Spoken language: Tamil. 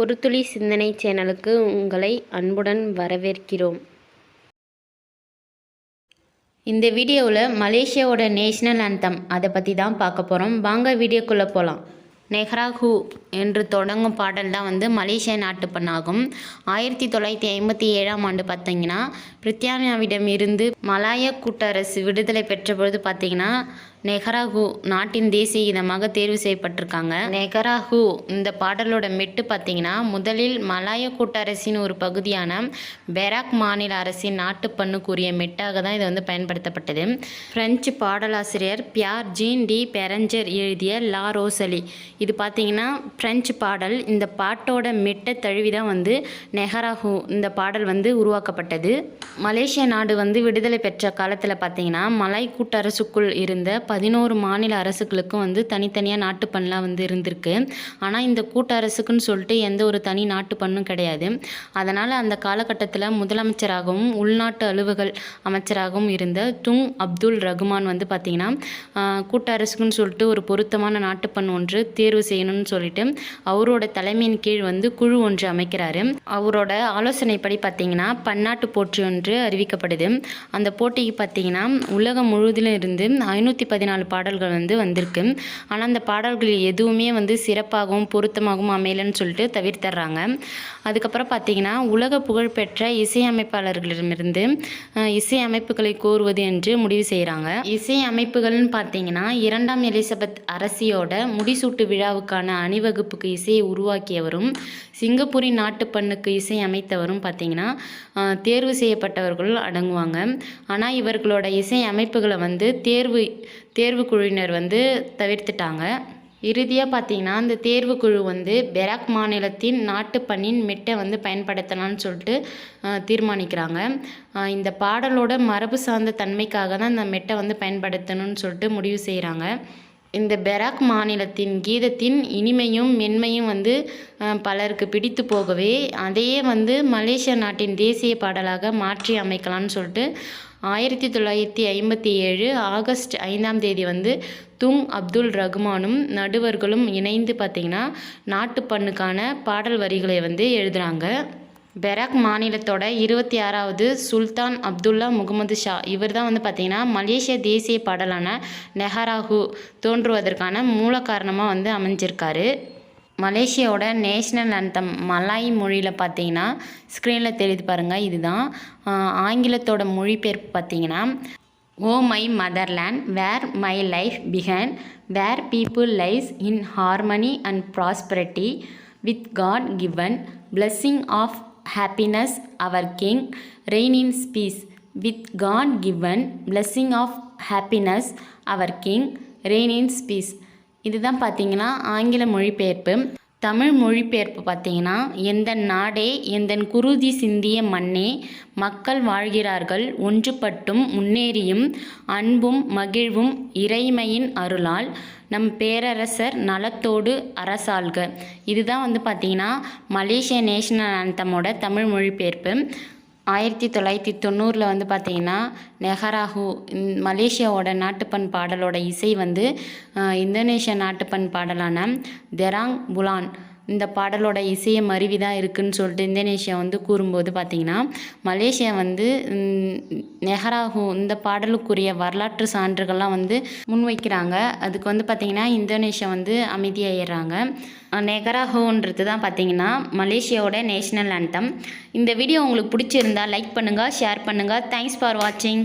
ஒரு துளி சிந்தனை சேனலுக்கு உங்களை அன்புடன் வரவேற்கிறோம். இந்த வீடியோவில் மலேசியாவோட நேஷ்னல் அந்தம் அதை பற்றி தான் பார்க்க போகிறோம் வாங்க வீடியோக்குள்ளே போகலாம் நெஹ்ரா ஹூ என்று தொடங்கும் பாடல் தான் வந்து மலேசிய நாட்டுப்பண்ணாகும். ஆயிரத்தி தொள்ளாயிரத்தி ஐம்பத்தி ஏழாம் ஆண்டு பார்த்தீங்கன்னா பிரித்தானியாவிடம் இருந்து மலாய கூட்டரசு விடுதலை பெற்ற பொழுது பார்த்தீங்கன்னா நெஹ்ராஹூ நாட்டின் தேசிய இதமாக தேர்வு செய்யப்பட்டிருக்காங்க. நெஹ்ராஹூ இந்த பாடலோட மெட்டு பார்த்தீங்கன்னா முதலில் மலாய கூட்டரசின் ஒரு பகுதியான பெராக் மாநில அரசின் நாட்டுப்பண்ணுக்குரிய மெட்டாக தான் இது வந்து பயன்படுத்தப்பட்டது. பிரெஞ்சு பாடலாசிரியர் பியார் ஜீன் டி பெரஞ்சர் எழுதிய லா ரோசலி. இது பார்த்தீங்கன்னா பிரெஞ்சு பாடல். இந்த பாட்டோட மெட்டை தழுவி தான் வந்து நெஹராஹூ இந்த பாடல் வந்து உருவாக்கப்பட்டது. மலேசிய நாடு வந்து விடுதலை பெற்ற காலத்தில் பார்த்தீங்கன்னா மலாய் கூட்டரசுக்குள் இருந்த பதினோரு மாநில அரசுகளுக்கும் வந்து தனித்தனியாக நாட்டுப்பண்ணெலாம் வந்து இருந்திருக்கு. ஆனால் இந்த கூட்டரசுக்குன்னு சொல்லிட்டு எந்த ஒரு தனி நாட்டுப்பண்ணும் கிடையாது. அதனால் அந்த காலகட்டத்தில் முதலமைச்சராகவும் உள்நாட்டு அலுவல்கள் அமைச்சராகவும் இருந்த துங் அப்துல் ரகுமான் வந்து பார்த்திங்கன்னா கூட்டரசுக்குன்னு சொல்லிட்டு ஒரு பொருத்தமான நாட்டுப்பண் ஒன்று தேர்வு தேர்வு செய்யணும்னு சொல்லிட்டு அவரோட தலைமையின் கீழ் வந்து குழு ஒன்று அமைக்கிறாரு. அவரோட ஆலோசனைப்படி பார்த்தீங்கன்னா பன்னாட்டு போட்டி ஒன்று அறிவிக்கப்படுது. அந்த போட்டிக்கு பார்த்தீங்கன்னா உலகம் முழுவதிலும் இருந்து ஐநூற்றி பதினாலு பாடல்கள் வந்து வந்திருக்கு. ஆனால் அந்த பாடல்கள் எதுவுமே வந்து சிறப்பாகவும் பொருத்தமாகவும் அமையலைன்னு சொல்லிட்டு தவிர்த்தர்றாங்க. அதுக்கப்புறம் பார்த்தீங்கன்னா உலக புகழ்பெற்ற இசையமைப்பாளர்களிடமிருந்து இசை அமைப்புகளை கோருவது என்று முடிவு செய்கிறாங்க இசை அமைப்புகள்னு பார்த்தீங்கன்னா இரண்டாம் எலிசபெத் அரசியோட முடிசூட்டு விழாவுக்கான அணிவகுப்புக்கு இசையை உருவாக்கியவரும் சிங்கப்பூரின் நாட்டுப்பண்ணுக்கு இசை அமைத்தவரும் பார்த்தீங்கன்னா தேர்வு செய்யப்பட்டவர்கள் அடங்குவாங்க. ஆனால் இவர்களோட இசை அமைப்புகளை வந்து தேர்வு தேர்வு குழுவினர் வந்து தவிர்த்துட்டாங்க. இறுதியாக பார்த்தீங்கன்னா இந்த தேர்வுக்குழு வந்து பெராக் மாநிலத்தின் நாட்டுப்பண்ணின் மெட்டை வந்து பயன்படுத்தலாம்னு சொல்லிட்டு தீர்மானிக்கிறாங்க. இந்த பாடலோட மரபு சார்ந்த தன்மைக்காக தான் இந்த மெட்டை வந்து பயன்படுத்தணும்னு சொல்லிட்டு முடிவு செய்கிறாங்க இந்த பெராக் மாநிலத்தின் கீதத்தின் இனிமையும் மென்மையும் வந்து பலருக்கு பிடித்து போகவே அதையே வந்து மலேசியா நாட்டின் தேசிய பாடலாக மாற்றி அமைக்கலாம்னு சொல்லிட்டு ஆயிரத்தி தொள்ளாயிரத்தி ஐம்பத்தி ஏழு ஆகஸ்ட் ஐந்தாம் தேதி வந்து துங் அப்துல் ரகுமானும் நடுவர்களும் இணைந்து பார்த்திங்கன்னா நாட்டுப்பண்ணுக்கான பாடல் வரிகளை வந்து எழுதுகிறாங்க பெராக் மாநிலத்தோட இருபத்தி ஆறாவது சுல்தான் அப்துல்லா முகமது ஷா. இவர் தான் வந்து பார்த்திங்கன்னா மலேசிய தேசிய பாடலான நெஹராஹு தோன்றுவதற்கான மூல காரணமாக வந்து அமைஞ்சிருக்காரு. மலேசியாவோட நேஷ்னல் அந்தம் மலாய் மொழியில் பார்த்தீங்கன்னா ஸ்க்ரீனில் தெரியுது பாருங்கள் இதுதான். ஆங்கிலத்தோட மொழிபெயர்ப்பு பார்த்தீங்கன்னா ஓ my motherland where my life began where people life in harmony and prosperity with God given blessing of happiness our king reign in peace with God given blessing of happiness our king reign in peace இதுதான் பார்த்தீங்கன்னா ஆங்கில மொழிபெயர்ப்பு. தமிழ் மொழிபெயர்ப்பு பார்த்தீங்கன்னா எந்த நாடே எந்த குருதி சிந்திய மண்ணே மக்கள் வாழ்கிறார்கள் ஒன்றுபட்டும் முன்னேறியும் அன்பும் மகிழ்வும் இறைமையின் அருளால் நம் பேரரசர் நலத்தோடு அரசாள்க. இதுதான் வந்து பார்த்தீங்கன்னா மலேசிய நேஷனல் ஆந்தமோட தமிழ் மொழிபெயர்ப்பு. ஆயிரத்தி தொள்ளாயிரத்தி தொண்ணூறில் வந்து பார்த்தீங்கன்னா நெஹராஹு மலேசியாவோட நாட்டுப்பண் பாடலோட இசை வந்து இந்தோனேஷியா நாட்டுப்பண் பாடலான தெராங் புலான் இந்த பாடலோட இசையை மருவி தான் இருக்குன்னு சொல்லிட்டு இந்தோனேஷியா வந்து கூறும்போது பார்த்தீங்கன்னா மலேசியா வந்து நெஹராஹூ இந்த பாடலுக்குரிய வரலாற்று சான்றுகள்லாம் வந்து முன்வைக்கிறாங்க. அதுக்கு வந்து பார்த்திங்கன்னா இந்தோனேஷியா வந்து அமைதியாயிடுறாங்க. நெகராஹோன்றது தான் பார்த்தீங்கன்னா மலேசியாவோட நேஷ்னல் ஆண்டம் இந்த வீடியோ உங்களுக்கு பிடிச்சிருந்தா லைக் பண்ணுங்கள் ஷேர் பண்ணுங்கள் தேங்க்ஸ் ஃபார் வாட்சிங்